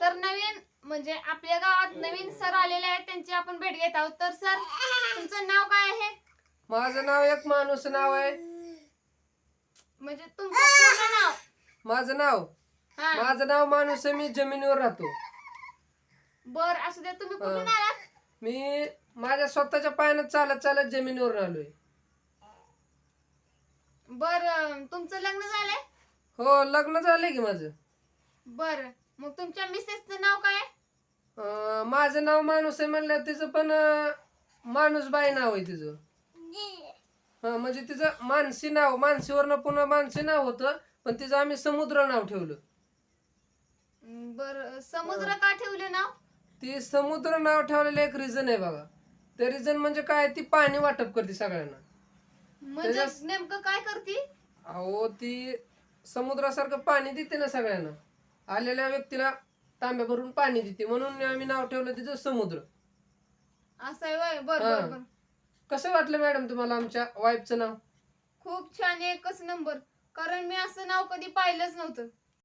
म्हणजे आपल्या गावात नवीन सर आलेले आहेत त्यांची आपण भेट घेत आहोत. तर सर तुमचं नाव काय आहे? माझं नाव एक माणूस नाव आहे. म्हणजे तुमचं पूर्ण नाव? माझं नाव? हा. माझं नाव माणूस आहे मी जमिनीवर राहतो. बर असू द्या तुम्ही कुठून हा. आलात? मी माझ्या स्वतःच्या पायानं चालत चालत जमिनीवर आलोय बर तुमचं लग्न झालंय? हो लग्न झालंय की माझं. बर मग तुमच्या मिसेसचं नाव काय? अं, माझं नाव माणूस आहे म्हणलं तिचं पण अं, माणूसबाई नाव आहे तिचं. हा म्हणजे तिचं मानसी नाव मानसीवरनं पुन्हा मानसी नाव होतं पण तिचं आम्ही समुद्र नाव ठेवलं. बर समुद्र का ठेवले नाव? ती समुद्र नाव ठेवलेलं एक रिझन आहे बघा. ते रिझन म्हणजे काय ती पाणी वाटप करते सगळ्यांना. म्हणजे त्याच्यात- नेमकं काय करती? अहो ती समुद्रासारखं पाणी देते ना सगळ्यांना. आलेल्या व्यक्तीला तांब्या भरून पाणी देते. म्हणून आम्ही नाव ठेवलं तिचं समुद्र. असं आहे वय बर हा. बर बर कसं वाटलं मॅडम तुम्हाला आमच्या वाईफचं नाव? खूप छान एकच नंबर. कारण मी असं नाव कधी पाहिलंच नव्हतं.